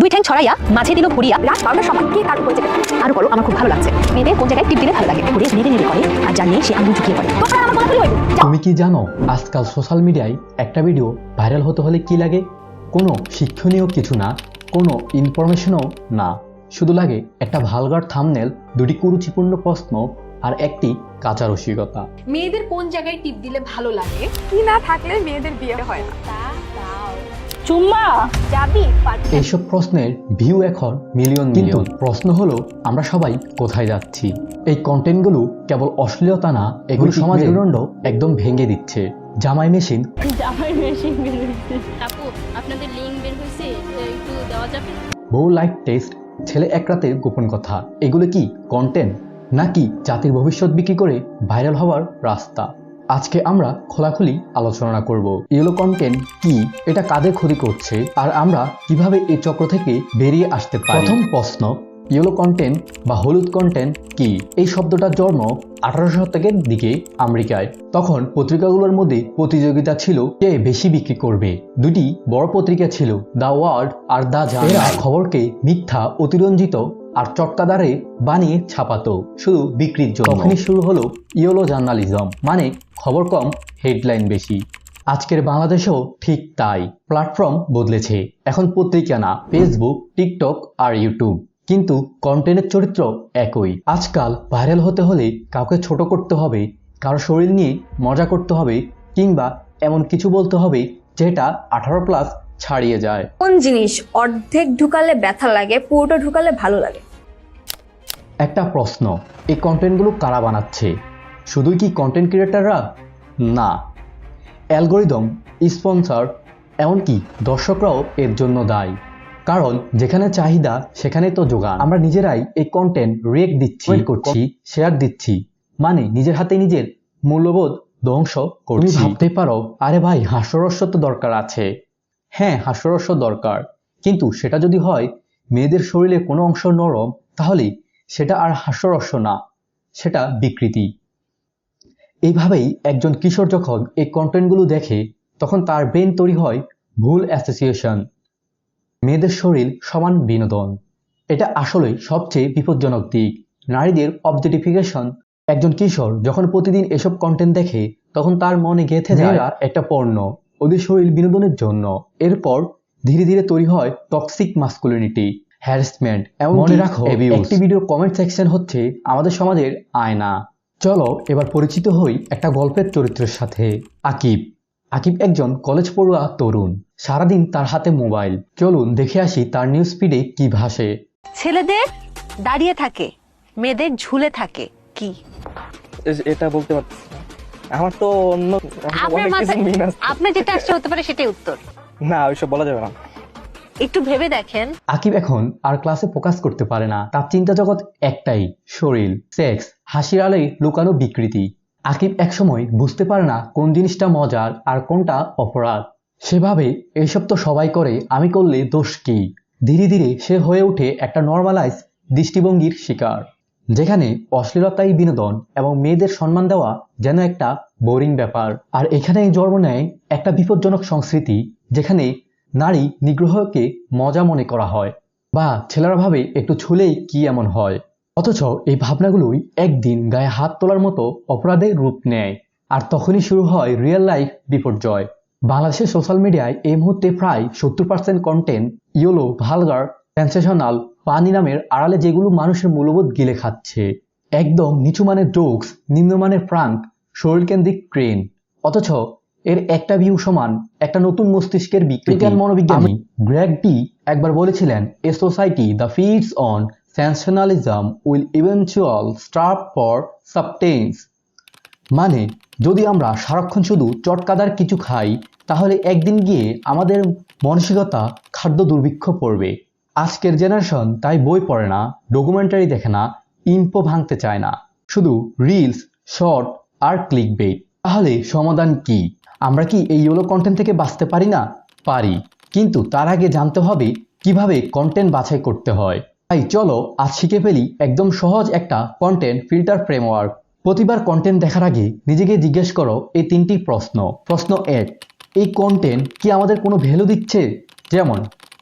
দুই ঠ্যাং ছড়াইয়া মাঝে দিল ভরিয়া রাত বারোটার সময় কে কার উপর চেপে আরও করো আমার খুব ভালো লাগছে। মেয়েদের কোন জায়গায় টিপ দিলে ভালো লাগে? ঘুরে নেড়ে নেড়ে করে আর যা নেই সে আঙুল ঝুঁকিয়ে পড়ে। তুমি কি জানো আজকাল সোশ্যাল মিডিয়ায় একটা ভিডিও ভাইরাল হতে হলে কি লাগে? কোনো শিক্ষণীয় কিছু না কোনো ইনফরমেশনও না। শুধু লাগে একটা ভালগার থামনেল দুটি কুরুচিপূর্ণ প্রশ্ন আর একটি কাঁচা রসিকতা। মেয়েদের কোন জায়গায় টিপ দিলে ভালো লাগে? কি না থাকলে মেয়েদের বিয়ে হয় না। চুম্মা যাবি? এইসব প্রশ্নের ভিউ এখন মিলিয়ন মিলিয়ন প্রশ্ন হলো আমরা সবাই কোথায় যাচ্ছি? এই কন্টেন্টগুলো কেবল অশ্লীলতা না এগুলো সমাজের মেরুদণ্ড একদম ভেঙে দিচ্ছে। জামাই মেশিন। আপু আপনাদের লিঙ্ক বের হয়েছে? একটু দেওয়া যাবে? বউ লাইফ টেস্ট ছেলে এক রাতের গোপন কথা। এগুলো কি কন্টেন্ট নাকি জাতির ভবিষ্যৎ বিক্রি করে ভাইরাল হওয়ার রাস্তা? আজকে আমরা খোলাখুলি আলোচনা করব। ইয়েলো কন্টেন্ট কি? এটা কাদের ক্ষতি করছে? আর আমরা কীভাবে এই চক্র থেকে বেরিয়ে আসতে পারি? প্রথম প্রশ্ন, ইয়েলো কন্টেন্ট বা হলুদ কন্টেন্ট কি? এই শব্দটার জন্ম আঠারোশো শতকের দিকে আমেরিকায়। তখন পত্রিকাগুলোর মধ্যে প্রতিযোগিতা ছিল কে বেশি বিক্রি করবে। দুটি বড় পত্রিকা ছিল, দ্য ওয়ার্ল্ড আর দ্য এরা খবরকে মিথ্যা, অতিরঞ্জিত আর চটকাদারে বানিয়ে ছাপাতো, শুধু বিক্রির জন্য। তখনই শুরু হলো ইয়েলো জার্নালিজম মানে খবর কম, হেডলাইন বেশি। আজকের বাংলাদেশেও ঠিক তাই, প্ল্যাটফর্ম বদলেছে। এখন পত্রিকা না, ফেসবুক, টিকটক আর ইউটিউব। কিন্তু কন্টেন্টের চরিত্র একই। আজকাল ভাইরাল হতে হলে কাউকে ছোট করতে হবে, কারও শরীর নিয়ে মজা করতে হবে, কিংবা এমন কিছু বলতে হবে যেটা আঠারো প্লাস ছাড়িয়ে যায়। কোন জিনিস অর্ধেক ঢুকালে ব্যথা লাগে পুরোটা ঢুকালে ভালো লাগে? একটা প্রশ্ন এই কন্টেন্টগুলো কারা বানাচ্ছে? শুধুই কি কন্টেন্ট ক্রিয়েটাররা না। অ্যালগোরিদম স্পন্সর এমনকি দর্শকরাও এর জন্য দায়ী। কারণ যেখানে চাহিদা সেখানে তো যোগান। আমরা নিজেরাই এই কন্টেন্ট রিয়েক্ট দিচ্ছি করছি। শেয়ার দিচ্ছি। মানে নিজের হাতে নিজের মূল্যবোধ ধ্বংস করছি। ভাবতে পারো আরে ভাই হাস্যরস্য তো দরকার আছে। হ্যাঁ হাস্যরস্য দরকার। কিন্তু সেটা যদি হয় মেয়েদের শরীরে কোনো অংশ নরম তাহলে সেটা আর হাস্যরস্য না সেটা বিকৃতি। এইভাবেই একজন কিশোর যখন এই কন্টেন্টগুলো দেখে তখন তার ব্রেন তৈরি হয় ভুল অ্যাসোসিয়েশন মেয়েদের শরীর সমান বিনোদন। এটা আসলেই সবচেয়ে বিপজ্জনক দিক। নারীদের অবজেটিফিকেশন একজন কিশোর যখন প্রতিদিন এসব কন্টেন্ট দেখে তখন তার মনে গেঁথে যায় একটা পণ্য। ওদের শরীর বিনোদনের জন্য। এরপর ধীরে ধীরে তৈরি হয় টক্সিক মাস্কুলিনিটি হ্যারাসমেন্ট এমন মনে রাখো একটি ভিডিওর কমেন্ট সেকশন হচ্ছে আমাদের সমাজের আয়না। চলো এবার পরিচিত হই একটা গল্পের চরিত্রের সাথে। আকিব। আকিব একজন কলেজ পড়ুয়া তরুণ। সারাদিন তার হাতে মোবাইল চলুন দেখে আসি তার নিউজ ফিডে কি ভাসে। ছেলেদের দাঁড়িয়ে থাকে মেয়েদের ঝুলে থাকে কি? এটা বলতে পারছি। আমার তো অন্য অনেক কিছু মিন আছে। আপনার যেটা আসছে হতে পারে সেটাই উত্তর। না ওইসব বলা যাবে না। একটু ভেবে দেখেন। আকিব এখন আর ক্লাসে ফোকাস করতে পারে না। তার চিন্তা জগৎ একটাই শরীর সেক্স হাসির আলোয় লুকানো বিকৃতি। আকিব একসময় বুঝতে পারে না কোন জিনিসটা মজার আর কোনটা অপরাধ। সেভাবে এইসব তো সবাই করে আমি করলে দোষ কি? ধীরে ধীরে সে হয়ে ওঠে একটা নর্মালাইজ দৃষ্টিভঙ্গির শিকার। যেখানে অশ্লীলতাই বিনোদন এবং মেয়েদের সম্মান দেওয়া যেন একটা বোরিং ব্যাপার। আর এখানেই জন্ম নেয় একটা বিপজ্জনক সংস্কৃতি, যেখানে নারী নিগ্রহকে মজা মনে করা হয় বা ছেলেরা ভাবে একটু ছুলেই কি এমন হয়। অথচ এই ভাবনাগুলোই একদিন গায়ে হাত তোলার মতো অপরাধের রূপ নেয়। আর তখনই শুরু হয় রিয়েল লাইফ বিপর্যয়। বাংলাদেশের সোশ্যাল মিডিয়ায় এই মুহূর্তে প্রায় সত্তর percent content yellow vulgar sensational পানি নামের আড়ালে যেগুলো মানুষের মূল্যবোধ গিলে খাচ্ছে। একদম নিচু মানের জোকস নিম্নমানের প্রাঙ্ক শরীরকেন্দ্রিক ট্রেন অথচ এর একটা ভিউ সমান একটা নতুন মস্তিষ্কের বিজ্ঞান মনোবিজ্ঞানী। গ্রেগ ডি একবার বলেছিলেন a society the feeds on sensationalism will eventual starve for sustenance মানে যদি আমরা সারাক্ষণ শুধু চটকাদার কিছু খাই তাহলে একদিন গিয়ে আমাদের মানসিকতা খাদ্য দুর্ভিক্ষ পড়বে। আজকের জেনারেশন তাই বই পড়ে না ডকুমেন্টারি দেখে না ইনফো ভাঙতে চায় না। শুধু রিলস শর্ট আর ক্লিক বেট তাহলে সমাধান কি? আমরা কি এই ইয়েলো কন্টেন্ট থেকে বাঁচতে পারি না? পারি। কিন্তু তার আগে জানতে হবে কীভাবে কন্টেন্ট বাছাই করতে হয়। তাই চলো আজ শিখে ফেলি একদম সহজ একটা কন্টেন্ট ফিল্টার ফ্রেমওয়ার্ক প্রতিবার কন্টেন্ট দেখার আগে নিজেকে জিজ্ঞেস করো এই তিনটি প্রশ্ন। প্রশ্ন এক, এই কন্টেন্ট কি আমাদের কোনো ভ্যালু দিচ্ছে? যেমন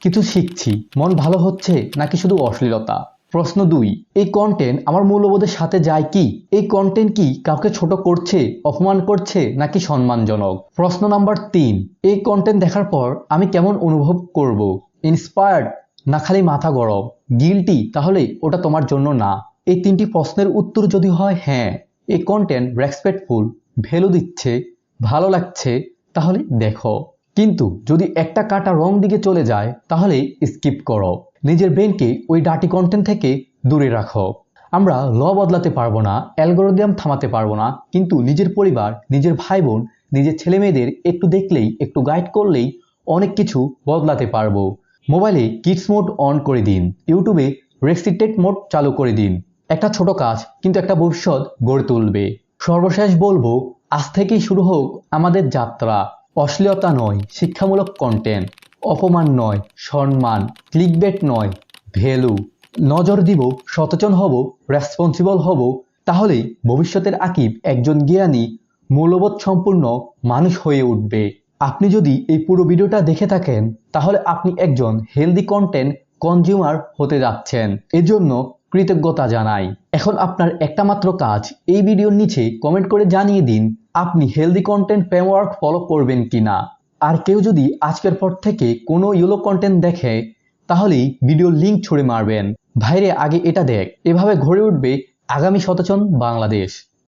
কিছু শিখছি। মন ভালো হচ্ছে নাকি শুধু অশ্লীলতা? প্রশ্ন দুই, এই কন্টেন্ট আমার মূল্যবোধের সাথে যায় কি? এই কন্টেন্ট কি কাউকে ছোট করছে, অপমান করছে নাকি সম্মানজনক? প্রশ্ন নাম্বার তিন, এই কন্টেন্ট দেখার পর আমি কেমন অনুভব করব? ইন্সপায়ার্ড না খালি মাথা গরম? গিলটি তাহলে ওটা তোমার জন্য না। এই তিনটি প্রশ্নের উত্তর যদি হয় হ্যাঁ। এই কন্টেন্ট রেসপেক্টফুল ভ্যালু দিচ্ছে, ভালো লাগছে, তাহলে দেখো। কিন্তু যদি একটা কাটা রং দিকে চলে যায় তাহলে স্কিপ করো। নিজের ব্রেনকে ওই ডাটি কন্টেন্ট থেকে দূরে রাখো। আমরা ল বদলাতে পারব না অ্যালগোরিদম থামাতে পারব না, কিন্তু নিজের পরিবার, নিজের ভাই বোন নিজের ছেলে মেয়েদের একটু দেখলেই, একটু গাইড করলেই অনেক কিছু বদলাতে পারব। মোবাইলে কিডস মোড অন করে দিন ইউটিউবে রেস্ট্রিক্টেড মোড চালু করে দিন। একটা ছোট কাজ, কিন্তু একটা ভবিষ্যৎ গড়ে তুলবে। সর্বশেষ বলব, আজ থেকেই শুরু হোক আমাদের যাত্রা। অশ্লীলতা নয়, শিক্ষামূলক কন্টেন্ট অপমান নয়, সম্মান ক্লিকবেট নয় ভ্যালু নজর দিব, সচেতন হব রেসপন্সিবল হব, তাহলেই ভবিষ্যতের আকিব একজন জ্ঞানী, মূল্যবোধ সম্পূর্ণ মানুষ হয়ে উঠবে। আপনি যদি এই পুরো ভিডিওটা দেখে থাকেন, তাহলে আপনি একজন হেলদি কন্টেন্ট কনজিউমার হতে যাচ্ছেন। এজন্য কৃতজ্ঞতা জানাই। এখন আপনার একটা মাত্র কাজ, এই ভিডিওর নিচে কমেন্ট করে জানিয়ে দিন, আপনি হেলদি কন্টেন্ট ফ্রেমওয়ার্ক ফলো করবেন কি না আর কেউ যদি আজকের পর থেকে কোনো ইয়েলো কন্টেন্ট দেখে, তাহলেই ভিডিও লিঙ্ক ছুড়ে মারবেন। ভাইরে, আগে এটা দেখ, এভাবে ঘরে উঠবে আগামী সচেতন বাংলাদেশ।